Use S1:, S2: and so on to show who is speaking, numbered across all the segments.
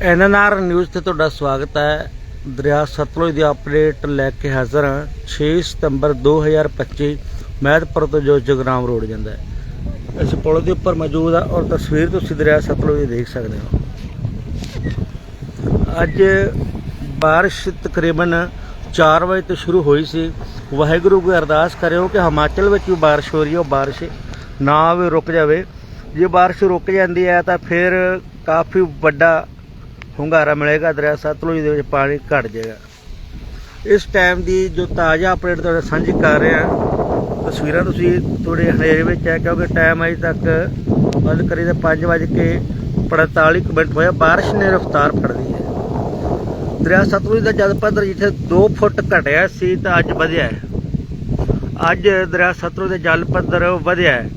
S1: NNR news ਤੇ ਤੁਹਾਡਾ ਸਵਾਗਤ ਹੈ। ਦਰਿਆ ਸਤਲੁਜ ਦੀ ਅਪਡੇਟ ਲੈ ਕੇ ਹਾਜ਼ਰ ਹਾਂ। 6 ਸਤੰਬਰ 2025 ਮਹਿਤਪੁਰ ਤੋਂ ਜੋ ਜਗਰਾਮ ਰੋਡ ਜਾਂਦਾ ਹੈ। ਅਸੀਂ ਪੁਲ ਦੇ ਉੱਪਰ ਮੌਜੂਦ ਆ ਔਰ ਤਸਵੀਰ ਤੁਸੀਂ ਦਰਿਆ ਸਤਲੁਜ ਦੀ ਦੇਖ ਸਕਦੇ ਹੋ। ਅੱਜ ਬਾਰਿਸ਼ ਤਕਰੀਬਨ 4 ਵਜੇ ਤੋਂ ਸ਼ੁਰੂ ਹੋਈ ਸੀ। ਵਾਹਿਗੁਰੂ ਕੋਈ ਅਰਦਾਸ ਕਰਿਓ ਕਿ ਹਿਮਾਚਲ ਵਿੱਚ ਵੀ ਬਾਰਿਸ਼ ਹੋ ਰਹੀ ਹੈ। ਉਹ ਬਾਰਿਸ਼ ਨਾ ਆਵੇ ਰੁਕ ਜਾਵੇ। ਜੇ ਬਾਰਿਸ਼ ਰੁਕ ਜਾਂਦੀ ਹੈ ਤਾਂ ਫਿਰ ਕਾਫੀ ਵੱਡਾ ਹੁੰਗਾਰਾ ਮਿਲੇਗਾ, ਦਰਿਆ ਸਤਲੁਜ ਦੇ ਵਿੱਚ ਪਾਣੀ ਘਟ ਜਾਏਗਾ। ਇਸ ਟਾਈਮ ਦੀ ਜੋ ਤਾਜ਼ਾ ਅਪਡੇਟ ਤੁਹਾਡੇ ਸਾਂਝੀ ਕਰ ਰਹੇ ਹਾਂ ਤਸਵੀਰਾਂ ਤੁਸੀਂ ਤੁਹਾਡੇ ਹਨੇਰੇ ਵਿੱਚ ਹੈ, ਕਿਉਂਕਿ ਟਾਈਮ ਅਜੇ ਤੱਕ ਬੰਦ ਕਰੀ ਤਾਂ 5 ਵਜੇ ਕੇ 45 ਕੁ ਮਿੰਟ ਹੋਇਆ ਬਾਰਿਸ਼ ਨੇ ਰਫ਼ਤਾਰ ਫੜ ਲਈ ਹੈ। ਦਰਿਆ ਸਤਲੁਜ ਦਾ ਜਲ ਪੱਧਰ ਜਿੱਥੇ 2 ਫੁੱਟ ਘਟਿਆ ਸੀ, ਤਾਂ ਅੱਜ ਵਧਿਆ ਹੈ। ਅੱਜ ਦਰਿਆ ਸਤਲੁਜ ਦੇ ਜਲ ਪੱਧਰ ਵਧਿਆ ਹੈ।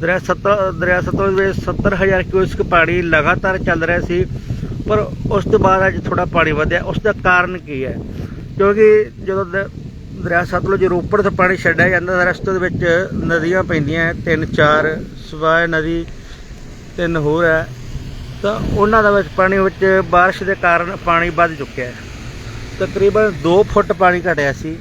S1: ਦਰਿਆ ਸਤ, ਦਰਿਆ ਸਤਲੁਜ ਵਿੱਚ 70000 ਕਿਊਸਕ ਪਾਣੀ ਲਗਾਤਾਰ ਚੱਲ ਰਿਹਾ ਸੀ। ਪਰ ਉਸ ਤੋਂ ਬਾਅਦ ਅੱਜ ਥੋੜਾ ਪਾਣੀ ਵਧਿਆ। ਉਸ ਦਾ ਕਾਰਨ ਕੀ ਹੈ? ਕਿਉਂਕਿ ਜਦੋਂ ਦ- ਦਰਿਆ ਸਤਲੁਜ ਰੋਪੜ ਤੋਂ ਪਾਣੀ ਛੱਡਿਆ ਜਾਂਦਾ ਤਾਂ ਰਸਤੇ ਦੇ ਵਿੱਚ ਨਦੀਆਂ ਪੈਂਦੀਆਂ ਤਿੰਨ ਚਾਰ ਸਵਾਏ ਨਦੀ, ਤਿੰਨ ਹੋਰ ਹੈ। ਤਾਂ ਉਹਨਾਂ ਦਾ ਵਿੱਚ ਪਾਣੀ ਵਿੱਚ ਬਾਰਿਸ਼ ਦੇ ਕਾਰਨ ਪਾਣੀ ਵੱਧ ਚੁੱਕਿਆ ਹੈ। ਤਕਰੀਬਨ 2 ਫੁੱਟ ਪਾਣੀ ਘਟਿਆ ਸੀ।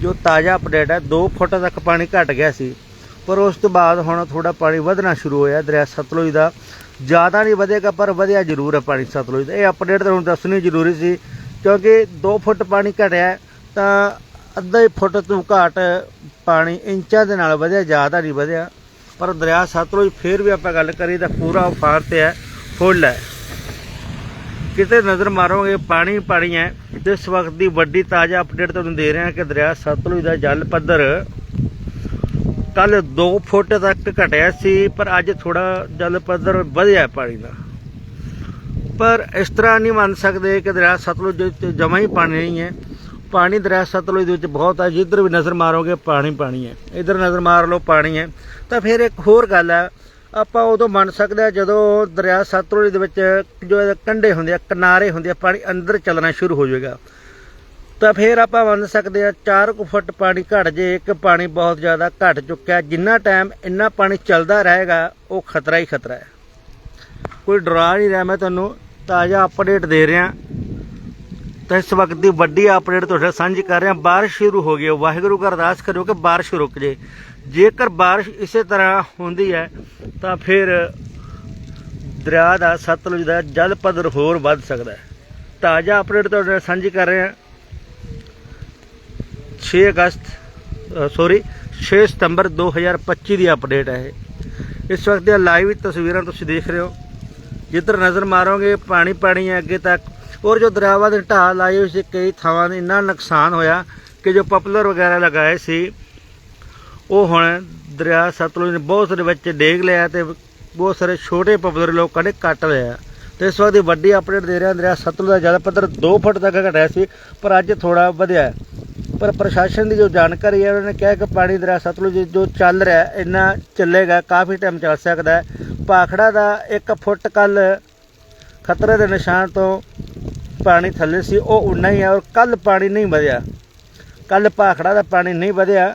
S1: ਜੋ ਤਾਜ਼ਾ ਅਪਡੇਟ ਹੈ 2 ਫੁੱਟ ਤੱਕ ਪਾਣੀ ਘਟ ਗਿਆ ਸੀ। ਪਰ ਉਸ ਤੋਂ ਬਾਅਦ ਹੁਣ ਥੋੜਾ ਪਾਣੀ ਵਧਣਾ ਸ਼ੁਰੂ ਹੋਇਆ, ਦਰਿਆ ਸਤਲੁਜ ਦਾ। ਜ਼ਿਆਦਾ ਨਹੀਂ ਵਧੇਗਾ, ਪਰ ਵਧਿਆ ਜ਼ਰੂਰ ਹੈ ਪਾਣੀ ਸਤਲੁਜ ਦਾ। ਇਹ ਅਪਡੇਟ ਤੁਹਾਨੂੰ ਦੱਸਣੀ ਜ਼ਰੂਰੀ ਸੀ, ਕਿਉਂਕਿ 2 ਫੁੱਟ ਪਾਣੀ ਘਟਿਆ ਤਾਂ ਅੱਧਾ ਹੀ ਫੁੱਟ ਤੋਂ ਘਾਟ ਪਾਣੀ ਇੰਚਾਂ ਦੇ ਨਾਲ ਵਧਿਆ, ਜ਼ਿਆਦਾ ਨਹੀਂ ਵਧਿਆ। ਪਰ ਦਰਿਆ ਸਤਲੁਜ ਫੇਰ ਵੀ ਆਪਾਂ ਗੱਲ ਕਰੀ ਤਾਂ ਪੂਰਾ ਉਫਾਨ ਤੇ ਹੈ, ਫੁੱਲ ਹੈ। ਕਿਤੇ ਨਜ਼ਰ ਮਾਰੋਗੇ, ਪਾਣੀ ਪਾਣੀ ਹੈ। ਇਸ ਵਕਤ ਦੀ ਵੱਡੀ ਤਾਜ਼ਾ ਅਪਡੇਟ ਤੁਹਾਨੂੰ ਦੇ ਰਹੇ ਹਾਂ ਕਿ ਦਰਿਆ ਸਤਲੁਜ ਦਾ ਜਲ ਪੱਧਰ ਕੱਲ 2 ਫੁੱਟ ਤੱਕ ਘਟਿਆ ਸੀ, ਪਰ ਅੱਜ ਥੋੜਾ ਜਲ ਪੱਧਰ ਵਧਿਆ ਪਾਣੀ ਦਾ। ਪਰ ਇਸ ਤਰ੍ਹਾਂ ਨਹੀਂ ਮੰਨ ਸਕਦੇ ਕਿ ਦਰਿਆ ਸਤਲੁਜ ਦੇ ਵਿੱਚ ਜਮਾ ਹੀ ਪਾਣੀ ਨਹੀਂ ਹੈ। ਪਾਣੀ ਦਰਿਆ ਸਤਲੁਜ ਦੇ ਵਿੱਚ ਬਹੁਤ ਹੈ ਜਿੱਧਰ ਵੀ ਨਜ਼ਰ ਮਾਰੋਗੇ ਪਾਣੀ ਪਾਣੀ ਹੈ। ਇਧਰ ਨਜ਼ਰ ਮਾਰ ਲਓ, ਪਾਣੀ ਹੈ। ਤਾਂ ਫਿਰ ਇੱਕ ਹੋਰ ਗੱਲ ਹੈ, ਆਪਾਂ ਉਦੋਂ ਮੰਨ ਸਕਦੇ ਹਾਂ ਜਦੋਂ ਦਰਿਆ ਸਤਲੁਜ ਦੇ ਵਿੱਚ ਜੋ ਕੰਢੇ ਹੁੰਦੇ ਆ, ਕਿਨਾਰੇ ਹੁੰਦੇ ਆ, ਪਾਣੀ ਅੰਦਰ ਚੱਲਣਾ ਸ਼ੁਰੂ ਹੋ ਜਾਏਗਾ ਤਾਂ ਫਿਰ ਆਪਾਂ ਮੰਨ ਸਕਦੇ ਆ 4 ਕੁ ਫੁੱਟ ਪਾਣੀ ਘਟ ਜੇ, ਇੱਕ ਪਾਣੀ ਬਹੁਤ ਜ਼ਿਆਦਾ ਘਟ ਚੁੱਕਿਆ। ਜਿੰਨਾ ਟਾਈਮ ਇੰਨਾ ਪਾਣੀ ਚੱਲਦਾ ਰਹੇਗਾ, ਉਹ ਖਤਰਾ ਹੀ ਖਤਰਾ ਹੈ। ਕੋਈ ਡਰਾ ਨਹੀਂ ਰਿਹਾ ਮੈਂ ਤੁਹਾਨੂੰ। ਤਾਜ਼ਾ ਅਪਡੇਟ ਦੇ ਰਿਹਾ। ਤਾਂ ਇਸ ਵਕਤ ਦੀ ਵੱਡੀ ਅਪਡੇਟ ਤੁਹਾਡੇ ਨਾਲ ਸਾਂਝੀ ਕਰ ਰਿਹਾ। ਬਾਰਿਸ਼ ਸ਼ੁਰੂ ਹੋ ਗਈ ਹੈ। ਵਾਹਿਗੁਰੂ ਦਾ ਅਰਦਾਸ ਕਰਿਓ ਕਿ ਬਾਰਿਸ਼ ਰੁਕ ਜੇ। ਜੇਕਰ ਬਾਰਿਸ਼ ਇਸੇ ਤਰ੍ਹਾਂ ਹੁੰਦੀ ਹੈ, ਤਾਂ ਫਿਰ ਦਰਿਆ ਦਾ, ਸਤਲੁਜ ਦਾ ਜਲ ਪੱਧਰ ਹੋਰ ਵੱਧ ਸਕਦਾ ਹੈ। ਤਾਜ਼ਾ ਅਪਡੇਟ ਤੁਹਾਡੇ ਨਾਲ ਸਾਂਝੀ ਕਰ ਰਹੇ। ਹਾਂ 6 ਅਗਸਤ ਸੌਰੀ 6 ਸਤੰਬਰ 2025 ਦੀ ਅਪਡੇਟ ਹੈ ਇਹ। ਇਸ ਵਕਤ ਦੀਆਂ ਲਾਈਵ ਤਸਵੀਰਾਂ ਤੁਸੀਂ ਦੇਖ ਰਹੇ ਹੋ। ਜਿੱਧਰ ਨਜ਼ਰ ਮਾਰੋਗੇ, ਪਾਣੀ ਪਾਣੀ ਹੈ ਅੱਗੇ ਤੱਕ। ਔਰ ਜੋ ਦਰਿਆਵਾਂ ਦੇ ਢਾਹ ਲਾਏ ਹੋਏ ਸੀ, ਕਈ ਥਾਵਾਂ ਦੇ ਇੰਨਾ ਨੁਕਸਾਨ ਹੋਇਆ ਕਿ ਜੋ ਪਪੂਲਰ ਵਗੈਰਾ ਲਗਾਏ ਸੀ, ਉਹ ਹੁਣ ਦਰਿਆ ਸਤਲੁਜ ਨੇ ਬਹੁਤ ਸਾਰੇ ਬੱਚੇ ਡੇਗ ਲਿਆ ਤੇ ਬਹੁਤ ਸਾਰੇ ਛੋਟੇ ਪਪੂਲਰ ਲੋਕਾਂ ਨੇ ਕੱਟ ਲਿਆ ਤੇ ਇਸ ਵਕਤ ਦੀ ਵੱਡੀ ਅਪਡੇਟ ਦੇ ਰਿਹਾ ਦਰਿਆ ਸਤਲੁਜ ਦਾ ਜਲ ਪੱਧਰ 2 ਫੁੱਟ ਤੱਕ ਘਟਿਆ ਸੀ, ਪਰ ਅੱਜ ਥੋੜਾ ਵਧਿਆ ਪਰ ਪ੍ਰਸ਼ਾਸਨ ਦੀ ਜੋ ਜਾਣਕਾਰੀ ਹੈ, ਉਹਨਾਂ ਨੇ ਕਿਹਾ ਕਿ ਪਾਣੀ ਦਰਿਆ ਸਤਲੁਜ ਜੋ ਚੱਲ ਰਿਹਾ ਇੰਨਾ ਚੱਲੇਗਾ, ਕਾਫੀ ਟਾਈਮ ਚੱਲ ਸਕਦਾ ਹੈ। ਭਾਖੜਾ ਦਾ 1 ਫੁੱਟ ਕੱਲ ਖਤਰੇ ਦੇ ਨਿਸ਼ਾਨ ਤੋਂ ਪਾਣੀ ਥੱਲੇ ਸੀ, ਉਹ ਉਨਾ ਹੀ ਹੈ ਔਰ ਕੱਲ ਪਾਣੀ ਨਹੀਂ ਵਧਿਆ। ਕੱਲ ਭਾਖੜਾ ਦਾ ਪਾਣੀ ਨਹੀਂ ਵਧਿਆ,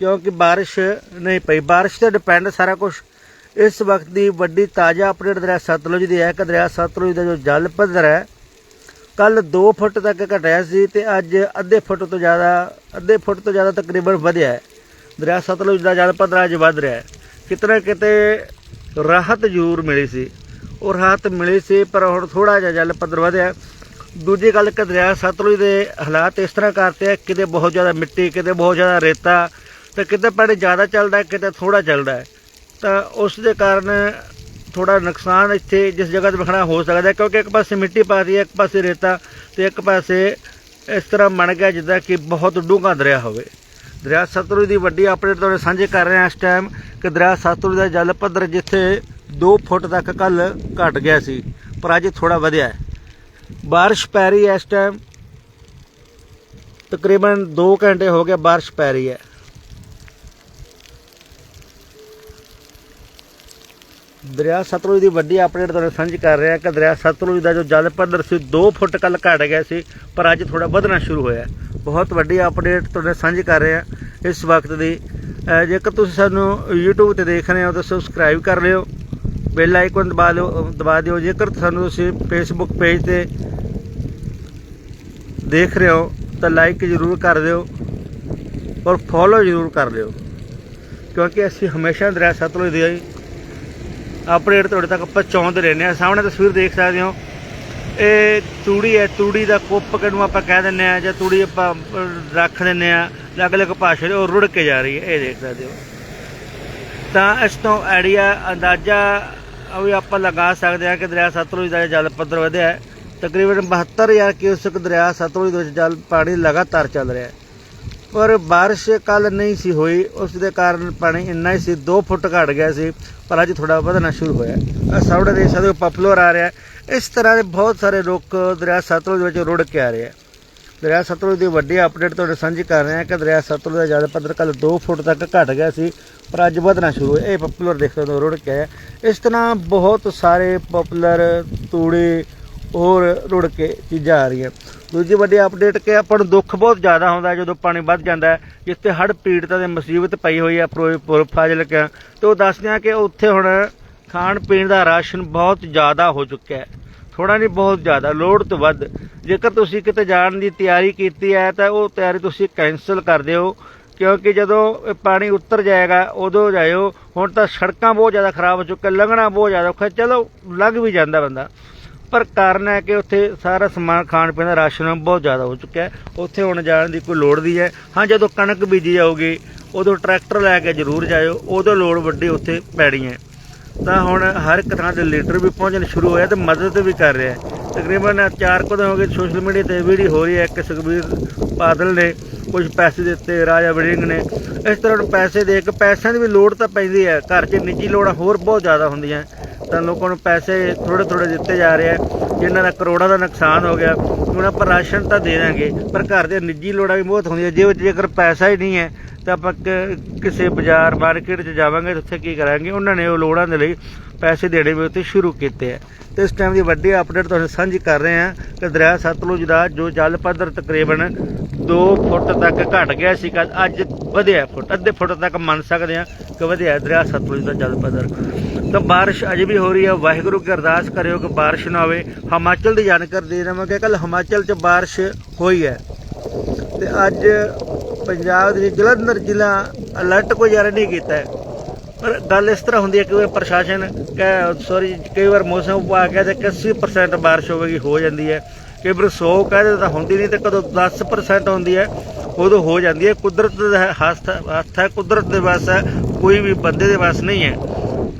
S1: ਕਿਉਂਕਿ ਬਾਰਿਸ਼ ਨਹੀਂ ਪਈ। ਬਾਰਿਸ਼ ਤੇ ਡਿਪੈਂਡ ਸਾਰਾ ਕੁਝ ਇਸ ਵਕਤ ਦੀ ਵੱਡੀ ਤਾਜ਼ਾ ਅਪਡੇਟ ਦਰਿਆ ਸਤਲੁਜ ਦੀ ਹੈ ਕਿ ਦਰਿਆ ਸਤਲੁਜ ਦਾ ਜੋ ਜਲ ਪੱਧਰ ਹੈ ਕੱਲ 2 ਫੁੱਟ ਤੱਕ ਘਟਿਆ ਸੀ ਤੇ ਅੱਜ ਅੱਧੇ ਫੁੱਟ ਤੋਂ ਜ਼ਿਆਦਾ, ਅੱਧੇ ਫੁੱਟ ਤੋਂ ਜ਼ਿਆਦਾ ਤਕਰੀਬਨ ਵਧਿਆ ਹੈ। ਦਰਿਆ ਸਤਲੁਜ ਦਾ ਜਲ ਪੱਧਰ ਅੱਜ ਵਧ ਰਿਹਾ ਹੈ। ਕਿਤਨਾ ਕਿਤੇ ਰਾਹਤ ਜ਼ਰੂਰ ਮਿਲੀ ਸੀ। ਉਹ ਰਾਹਤ ਮਿਲੀ ਸੀ, ਪਰ ਹੁਣ ਥੋੜਾ ਜਿਹਾ ਜਲ ਪੱਧਰ ਵਧਿਆ ਦੂਜੀ ਗੱਲ ਕਿ ਦਰਿਆ ਸਤਲੁਜ ਦੇ ਹਾਲਾਤ ਇਸ ਤਰ੍ਹਾਂ ਕਰਤੇ ਆ ਕਿਤੇ ਬਹੁਤ ਜ਼ਿਆਦਾ ਮਿੱਟੀ, ਕਿਤੇ ਬਹੁਤ ਜ਼ਿਆਦਾ ਰੇਤਾ, ਤੇ ਕਿਤੇ ਪਾਣੀ ਜ਼ਿਆਦਾ ਚੱਲਦਾ ਕਿਤੇ ਥੋੜਾ ਚੱਲਦਾ ਤਾਂ ਉਸ ਦੇ ਕਾਰਨ ਥੋੜਾ ਨੁਕਸਾਨ ਇੱਥੇ ਜਿਸ ਜਗ੍ਹਾ ਤੇ ਵਿਖਣਾ ਹੋ ਸਕਦਾ ਕਿਉਂਕਿ ਇੱਕ ਪਾਸੇ ਮਿੱਟੀ ਪਾਤੀ ਹੈ, ਇੱਕ ਪਾਸੇ ਰੇਤਾ ਤੇ ਇੱਕ ਪਾਸੇ ਇਸ ਤਰ੍ਹਾਂ ਬਣ ਗਿਆ ਜਿੱਦਾਂ ਕਿ ਬਹੁਤ ਡੂੰਘਾ ਦਰਿਆ ਹੋਵੇ। ਦਰਿਆ ਸਤਲੁਜ ਦੀ ਵੱਡੀ ਅਪਡੇਟ ਤੁਹਾਡੇ ਸਾਂਝੇ ਕਰ ਰਹੇ ਹਾਂ ਇਸ ਟਾਈਮ ਕਿ ਦਰਿਆ ਸਤਲੁਜ ਦਾ ਜਲ ਪੱਧਰ ਜਿੱਥੇ 2 ਫੁੱਟ ਤੱਕ ਕੱਲ ਘਟ ਗਿਆ ਸੀ, ਪਰ ਅੱਜ ਥੋੜਾ ਵਧਿਆ ਹੈ। ਬਾਰਿਸ਼ ਪੈ ਰਹੀ ਹੈ ਇਸ ਟਾਈਮ ਤਕਰੀਬਨ 2 ਘੰਟੇ ਹੋ ਗਏ ਬਾਰਿਸ਼ ਪੈ ਰਹੀ ਹੈ। ਦਰਿਆ ਸਤਲੁਜ ਦੀ ਵੱਡੀ ਅਪਡੇਟ ਤੁਹਾਨੂੰ ਸਾਂਝੀ ਕਰ ਰਿਹਾ ਕਿ ਦਰਿਆ ਸਤਲੁਜ ਦਾ ਜੋ ਜਲ ਪੱਧਰ ਸੀ 2 ਫੁੱਟ ਕੱਲ ਘਟ ਗਿਆ ਸੀ, ਪਰ ਅੱਜ ਥੋੜਾ ਵਧਣਾ ਸ਼ੁਰੂ ਹੋਇਆ। ਬਹੁਤ ਵੱਡੀ ਅਪਡੇਟ ਤੁਹਾਨੂੰ ਸਾਂਝੀ ਕਰ ਰਿਹਾ ਇਸ ਵਕਤ ਦੀ। ਜੇਕਰ ਤੁਸੀਂ ਸਾਨੂੰ YouTube ਤੇ ਦੇਖ ਰਹੇ ਹੋ ਤਾਂ ਸਬਸਕ੍ਰਾਈਬ ਕਰ ਲਿਓ ਬੈਲ ਆਈਕਨ ਦਬਾ ਲਿਓ ਦਬਾ ਦਿਓ। ਜੇਕਰ ਤੁਹਾਨੂੰ ਤੁਸੀਂ ਫੇਸਬੁੱਕ ਪੇਜ ਤੇ ਦੇਖ ਰਹੇ ਹੋ ਤਾਂ ਲਾਈਕ ਜ਼ਰੂਰ ਕਰ ਦਿਓ ਔਰ ਫੋਲੋ ਜ਼ਰੂਰ ਕਰ ਲਿਓ, ਕਿਉਂਕਿ ਅਸੀਂ ਹਮੇਸ਼ਾ ਦਰਿਆ ਸਤਲੁਜ ਦੀ ਅਪਡੇਟ ਤੁਹਾਡੇ ਤੱਕ ਪਹੁੰਚਾਉਂਦੇ ਰਹਿੰਦੇ ਆ ਸਾਹਮਣੇ ਤਸਵੀਰ ਦੇਖ ਸਕਦੇ ਹੋ। ਇਹ ਤੂੜੀ ਹੈ, ਤੂੜੀ ਦਾ ਕੁੱਪ ਕਿਹਨੂੰ ਆਪਾਂ ਕਹਿ ਦਿੰਦੇ ਆ ਜਾਂ ਤੂੜੀ ਆਪਾਂ ਰੱਖ ਦਿੰਦੇ ਆ ਅਲੱਗ-ਅਲੱਗ ਭਾਸ਼ਾ ਦੇ ਉਹ ਰੁੜ ਕੇ ਜਾ ਰਹੀ ਹੈ। ਇਹ ਦੇਖ ਸਕਦੇ ਹੋ। ਤਾਂ ਇਸ ਤੋਂ ਆਈਡੀਆ, ਅੰਦਾਜ਼ਾ ਵੀ ਆਪਾਂ ਲਗਾ ਸਕਦੇ ਹਾਂ ਕਿ ਦਰਿਆ ਸਤਲੁਜ ਦਾ ਜਲ ਪੱਧਰ ਵਧਿਆ ਹੈ। ਤਕਰੀਬਨ 72000 ਕਿਊਸਕ ਦਰਿਆ ਸਤਲੁਜ ਦੇ ਵਿੱਚ ਜਲ ਪਾਣੀ ਲਗਾਤਾਰ ਚੱਲ ਰਿਹਾ ਹੈ। ਪਰ بارش ਕੱਲ ਨਹੀਂ ਸੀ ਹੋਈ ਉਸ ਦੇ ਕਾਰਨ ਪਾਣੀ ਇੰਨਾ ਹੀ ਸੀ 2 ਫੁੱਟ ਘਟ ਗਿਆ ਸੀ ਪਰ ਅੱਜ ਥੋੜਾ ਵਧਣਾ ਸ਼ੁਰੂ ਹੋਇਆ ਆ ਸਾਹਮਣੇ ਦੇਖ ਸਕਦੇ ਹੋ ਪਪੂਲਰ ਆ ਰਿਹਾ ਹੈ। ਇਸ ਤਰ੍ਹਾਂ ਦੇ ਬਹੁਤ ਸਾਰੇ ਰੁੱਖ ਦਰਿਆ ਸਤਲੁਜ ਵਿੱਚ ਰੁੜ ਕੇ ਆ ਰਹੇ ਆ ਦਰਿਆ ਸਤਲੁਜ ਦੀ ਵੱਡੀ ਅਪਡੇਟ ਤੁਹਾਡੇ ਸਾਂਝੀ ਕਰ ਰਹੇ ਹਾਂ ਕਿ ਦਰਿਆ ਸਤਲੁਜ ਦਾ ਜਲ ਪੱਧਰ ਕੱਲ 2 ਫੁੱਟ ਤੱਕ ਘਟ ਗਿਆ ਸੀ ਪਰ ਅੱਜ ਵਧਣਾ ਸ਼ੁਰੂ ਹੋਇਆ ਇਹ ਪਪੂਲਰ ਦੇਖ ਸਕਦੇ ਹੋ ਰੁੜ ਕੇ ਆਇਆ ਇਸ ਤਰ੍ਹਾਂ ਬਹੁਤ ਸਾਰੇ ਪਪੂਲਰ ਤੂੜੇ ਹੋਰ ਰੁੜ ਕੇ ਚੀਜ਼ਾਂ ਆ ਰਹੀਆਂ। ਦੂਜੀ ਵੱਡੀ ਅਪਡੇਟ ਕਿ ਆਪਾਂ ਨੂੰ ਦੁੱਖ ਬਹੁਤ ਜ਼ਿਆਦਾ ਹੁੰਦਾ ਜਦੋਂ ਪਾਣੀ ਵੱਧ ਜਾਂਦਾ ਹੈ, ਜਿੱਥੇ ਹੜ੍ਹ ਪੀੜਤਾਂ ਦੇ ਮੁਸੀਬਤ ਪਈ ਹੋਈ ਹੈ, ਫਿਰੋਜ਼ਪੁਰ, ਫਾਜ਼ਿਲਕਾ। ਤੇ ਉਹ ਦੱਸਦੇ ਆ ਕਿ ਉੱਥੇ ਹੁਣ ਖਾਣ ਪੀਣ ਦਾ ਰਾਸ਼ਨ ਬਹੁਤ ਜ਼ਿਆਦਾ ਹੋ ਚੁੱਕਿਆ ਹੈ। ਥੋੜਾ ਨਹੀਂ, ਬਹੁਤ ਜ਼ਿਆਦਾ, ਲੋੜ ਤੋਂ ਵੱਧ। ਜੇਕਰ ਤੁਸੀਂ ਕਿਤੇ ਜਾਣ ਦੀ ਤਿਆਰੀ ਕੀਤੀ ਹੈ, ਤਾਂ ਉਹ ਤਿਆਰੀ ਤੁਸੀਂ ਕੈਨਸਲ ਕਰ ਦਿਓ, ਕਿਉਂਕਿ ਜਦੋਂ ਪਾਣੀ ਉੱਤਰ ਜਾਏਗਾ, ਉਦੋਂ ਜਾਇਓ। ਹੁਣ ਤਾਂ ਸੜਕਾਂ ਬਹੁਤ ਜ਼ਿਆਦਾ ਖਰਾਬ ਹੋ ਚੁੱਕੀਆਂ, ਲੰਘਣਾ ਬਹੁਤ ਜ਼ਿਆਦਾ ਔਖਾ ਚਲੋ, ਲੱਗ ਵੀ ਜਾਂਦਾ ਬੰਦਾ। ਪਰ ਕਾਰਨ ਹੈ ਕਿ ਉੱਥੇ ਸਾਰਾ ਸਮਾਨ ਖਾਣ ਪੀਣ ਦਾ ਰਾਸ਼ਨ ਬਹੁਤ ਜ਼ਿਆਦਾ ਹੋ ਚੁੱਕਿਆ ਹੈ। ਉੱਥੇ ਹੁਣ ਜਾਣ ਦੀ ਕੋਈ ਲੋੜ ਨਹੀਂ ਹੈ। ਹਾਂ, ਜਦੋਂ ਕਣਕ ਬੀਜੀ ਜਾਊਗੀ, ਉਦੋਂ ਟਰੈਕਟਰ ਲੈ ਕੇ ਜ਼ਰੂਰ ਜਾਇਓ। ਉਦੋਂ ਲੋੜ ਵੱਡੀ ਉੱਥੇ ਪੈਣੀ ਹੈ। ਤਾਂ ਹੁਣ ਹਰ ਇੱਕ ਥਾਂ ਤੇ ਲੀਡਰ ਵੀ ਪਹੁੰਚਣ ਸ਼ੁਰੂ ਹੋਇਆ ਤੇ ਮਦਦ ਵੀ ਕਰ ਰਿਹਾ ਤਕਰੀਬਨ ਚਾਰ ਕੁ ਦਿਨ ਹੋ ਗਏ ਸੋਸ਼ਲ ਮੀਡੀਆ ਤੇ ਵੀਡੀਓ ਹੋ ਰਹੀ ਹੈ। ਕਿ ਸੁਖਬੀਰ ਬਾਦਲ ਨੇ ਕੁਝ ਪੈਸੇ ਦਿੱਤੇ, ਰਾਜਾ ਵੜਿੰਗ ਨੇ। ਇਸ ਤਰ੍ਹਾਂ ਨੂੰ ਪੈਸੇ ਦੇ ਕੇ ਪੈਸਿਆਂ ਦੀ ਵੀ ਲੋੜ ਤਾਂ ਪੈਂਦੀ ਹੈ। ਘਰ 'ਚ ਨਿੱਜੀ ਲੋੜਾਂ ਹੋਰ ਬਹੁਤ ਜ਼ਿਆਦਾ ਹੁੰਦੀਆਂ। ਤਾਂ ਲੋਕਾਂ ਨੂੰ ਪੈਸੇ ਥੋੜੇ ਥੋੜੇ ਦਿੱਤੇ ਜਾ ਰਹੇ ਆ, ਜਿਨ੍ਹਾਂ ਦਾ ਕਰੋੜਾਂ ਦਾ ਨੁਕਸਾਨ ਹੋ ਗਿਆ, ਹੁਣ ਆਪਾਂ ਰਾਸ਼ਨ ਤਾਂ ਦੇ ਦਾਂਗੇ, ਪਰ ਘਰ ਦੇ ਨਿੱਜੀ ਲੋੜਾਂ ਵੀ ਬਹੁਤ ਹੁੰਦੀਆਂ, ਜੇ ਜੇਕਰ ਪੈਸਾ ਹੀ ਨਹੀਂ ਹੈ ਤਾਂ ਆਪਾਂ ਕ- ਕਿਸੇ ਬਾਜ਼ਾਰ, ਮਾਰਕੀਟ 'ਚ ਜਾਵਾਂਗੇ ਤਾਂ ਉੱਥੇ ਕੀ ਕਰਾਂਗੇ, ਉਹਨਾਂ ਨੇ ਉਹ ਲੋੜਾਂ ਦੇ ਲਈ ਪੈਸੇ ਦੇਣੇ ਵੀ ਉੱਥੇ ਸ਼ੁਰੂ ਕੀਤੇ ਆ। ਤੇ ਇਸ ਟਾਈਮ ਦੀ ਵੱਡੀ ਅਪਡੇਟ ਤੁਹਾਨੂੰ ਸਾਂਝੀ ਕਰ ਰਹੇ ਹਾਂ ਕਿ ਦਰਿਆ ਸਤਲੁਜ ਦਾ ਜੋ ਜਲ ਪੱਧਰ ਤਕਰੀਬਨ 2 ਫੁੱਟ ਤੱਕ ਘਟ ਗਿਆ ਸੀ ਕੱਲ ਅੱਜ ਵਧਿਆ ਫੁੱਟ, ਅੱਧੇ ਫੁੱਟ ਤੱਕ ਮੰਨ ਸਕਦੇ ਹਾਂ ਕਿ ਵਧਿਆ ਦਰਿਆ ਸਤਲੁਜ ਦਾ ਜਲ ਪੱਧਰ। ਤਾਂ ਬਾਰਿਸ਼ ਅਜੇ ਵੀ ਹੋ ਰਹੀ ਹੈ, ਵਾਹਿਗੁਰੂ ਕੀ ਅਰਦਾਸ ਕਰਿਓ ਕਿ ਬਾਰਿਸ਼ ਨਾ ਹੋਵੇ। ਹਿਮਾਚਲ ਦੀ ਜਾਣਕਾਰੀ ਦੇ ਰਹਾਂਗੇ ਕੱਲ ਹਿਮਾਚਲ 'ਚ ਬਾਰਿਸ਼ ਹੋਈ ਹੈ। ਤੇ ਅੱਜ ਪੰਜਾਬ ਦੇ ਵਿੱਚ ਜਲੰਧਰ ਜ਼ਿਲ੍ਹਾ ਅਲਰਟ ਕੋਈ ਜਾਰੀ ਨਹੀਂ ਕੀਤਾ ਹੈ। ਪਰ ਗੱਲ ਇਸ ਤਰ੍ਹਾਂ ਹੁੰਦੀ ਹੈ ਕਿ ਪ੍ਰਸ਼ਾਸਨ ਕਹੇ ਸੌਰੀ ਕਈ ਵਾਰ ਮੌਸਮ ਵਿਭਾਗ ਕਹਿੰਦੇ ਕਿ 80% ਬਾਰਿਸ਼ ਹੋਵੇਗੀ, ਹੋ ਜਾਂਦੀ ਹੈ। ਕਈ ਵਾਰ 100 ਕਹਿੰਦੇ ਤਾਂ ਹੁੰਦੀ ਨਹੀਂ ਤੇ ਕਦੋਂ 10% ਹੁੰਦੀ ਹੈ, ਉਦੋਂ ਹੋ ਜਾਂਦੀ ਹੈ। ਕੁਦਰਤ ਦਾ ਹੱਥ ਹੈ, ਕੁਦਰਤ ਦੇ ਵੱਸ ਹੈ, ਕੋਈ ਵੀ ਬੰਦੇ ਦੇ ਵੱਸ ਨਹੀਂ ਹੈ।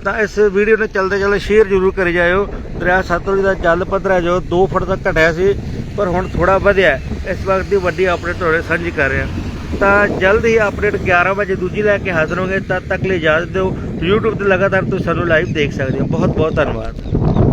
S1: ਤਾਂ ਇਸ ਵੀਡੀਓ ਨੂੰ ਚਲਦੇ ਚਲਦੇ ਸ਼ੇਅਰ ਜ਼ਰੂਰ ਕਰੀ ਜਾਇਓ। ਦਰਿਆ ਸਤਲੁਜ ਦਾ ਜਲ ਪੱਧਰ ਹੈ ਜੋ 2 ਫੁੱਟ ਤੱਕ ਘਟਿਆ ਸੀ, ਪਰ ਹੁਣ ਥੋੜਾ ਵਧਿਆ ਇਸ ਵਕਤ ਦੀ ਵੱਡੀ ਅਪਡੇਟ ਤੁਹਾਡੇ ਸਾਂਝੀ ਕਰ ਰਿਹਾ। ਤਾਂ ਜਲਦ ਹੀ ਅਪਡੇਟ 11 ਵਜੇ ਦੂਜੀ ਲੈ ਕੇ ਹਾਜ਼ਰ ਹੋਗੇ, ਤਦ ਤੱਕ ਲਈ ਇਜਾਜ਼ਤ ਦਿਓ। YouTube ਤੇ ਲਗਾਤਾਰ ਤੁਸੀਂ ਸਾਨੂੰ ਲਾਈਵ ਦੇਖ ਸਕਦੇ ਹੋ। ਬਹੁਤ ਬਹੁਤ ਧੰਨਵਾਦ।